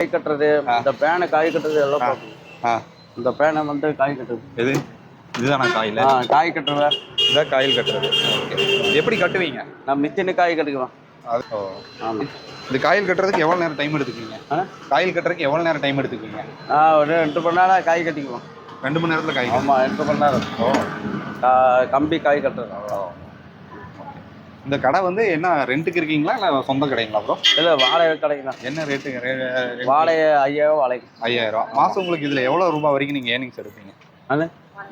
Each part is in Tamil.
காய் கட்டுறது இந்த பேனை காய் கட்டுறது எல்லாம் பார்க்கணும் ஆ. இந்த பேனை வந்து காய் கட்டுறது. எது? இதுதானா காயில்? ஆ காய் கட்டுறேன் இதான் காயில் கட்டுறது. எப்படி கட்டுவீங்க? நான் மித்தினு காய் கட்டுக்குவேன். அது ஓ. ஆமாம் இந்த காயில் கட்டுறதுக்கு எவ்வளோ நேரம் டைம் எடுத்துக்கீங்க ஆ? காயில் கட்டுறதுக்கு எவ்வளோ நேரம் டைம் எடுத்துக்கீங்க ஆ ஒரு ரெண்டு மணி நேரம் காய் கட்டிக்குவோம். ரெண்டு மணி நேரத்தில் காய் ஆமாம் ரெண்டு மணி நேரம். கம்பி காய் கட்டுறது. இந்த கடை வந்து என்ன ரெண்ட்டுக்கு இருக்கீங்களா இல்லை சொந்த கடைங்களா ப்ரோ இல்லை வாடகை கடைக்குண்ணா என்ன ரேட்டு வாடகை ஐயாயிரம் வாடகை. ஐயாயிரம். மாதம் உங்களுக்கு இதில் எவ்வளோ ரூபாய் வரைக்கும் நீங்கள் ஏர்னிங்ஸ் எடுப்பீங்க? அது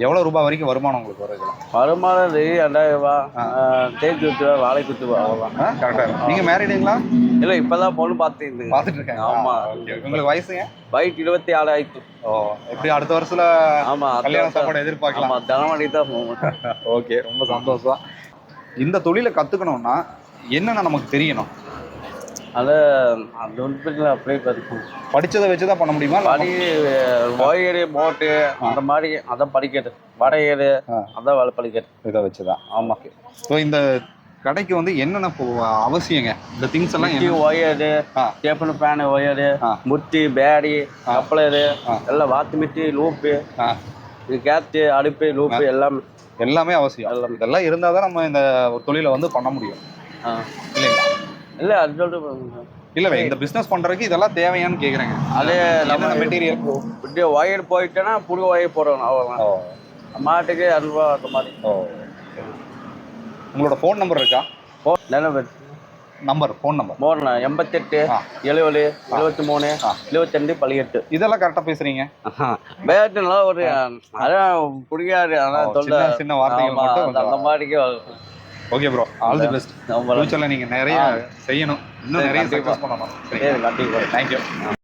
எவ்வளோ ரூபாய் வரைக்கும் வருமானம் உங்களுக்கு வரும் இதில்? வருமானம் ரெண்டாயிரம் ரூபா. தேய்ச்சி குத்துவா வாழை குத்துவா அவ்வளோதான் கரெக்டாக நீங்கள் மேரிடுங்களா இல்லை இப்போதான் பொண்ணு பார்த்துருந்து பார்த்துட்டு இருக்கேன் ஆமா. உங்களுக்கு வயசுங்க? பைக் இருபத்தி ஆறு ஆயிடுச்சு. ஓ எப்படி அடுத்த வருஷத்துல ஆமா கல்யாண சாப்பாடு எதிர்பார்க்கலாம்? ஆமா தினமணி தான் போவோம் ஓகே ரொம்ப சந்தோஷம். இந்த தொழிலை கத்துக்கணும்னா என்னென்ன நமக்கு தெரியணும்? அது வந்து அப்படியே படிக்கும் படிச்சதை வச்சு தான் பண்ண முடியுமா? படி ஒயரு போட்டு அந்த மாதிரி அதை படிக்கிறது. வடையது ஆ. அதான் வேலை படிக்கிறது. இதை வச்சு தான் ஆமா. ஸோ இந்த கடைக்கு வந்து என்னென்ன அவசியங்க? இந்த திங்ஸ் எல்லாம் ஒயரு. கேப்பன் fan wire. முட்டி பேடி கப்பலரு ஆ. எல்லாம் வாத்து மிட்டி லூப்பு கேத்து அடுப்பு லூப்பு எல்லாம் எல்லாமே அவசியம். இதெல்லாம் இருந்தால் தான் நம்ம இந்த தொழிலை வந்து பண்ண முடியும். இல்லைங்களா? இல்லை அது சொல்லிட்டு இல்லை இந்த பிஸ்னஸ் பண்ணுறதுக்கு இதெல்லாம் தேவையான்னு கேட்குறேங்க அதே நம்ம மெட்டீரியல் இப்படி ஒயர் போயிட்டேன்னா புது ஒயர் போடணும் அவ்வளோதான் மாட்டுக்கு அல்வா அந்த மாதிரி. ஓ. உங்களோட ஃபோன் நம்பர் இருக்கா? நிலவு நம்பர் ஃபோன் நம்பர் போடணும் எண்பத்தெட்டு. எழுபது எழுபத்தி மூணு. எழுபத்தெண்டு பதினெட்டு. இதெல்லாம் கரெக்டாக பேசுறீங்க. நல்லா ஒரு அதான் புரியாது. அதான் சொல்ல சின்ன வார்த்தைகள் மட்டும் அந்த- மாதிரிக்கு okay bro all the best ஃபியூச்சரில் நீங்கள் நிறைய செய்யணும். இன்னும் நிறைய. சக்ஸஸ் பண்ணணும். சரி கண்டிப்பாக தேங்க்யூ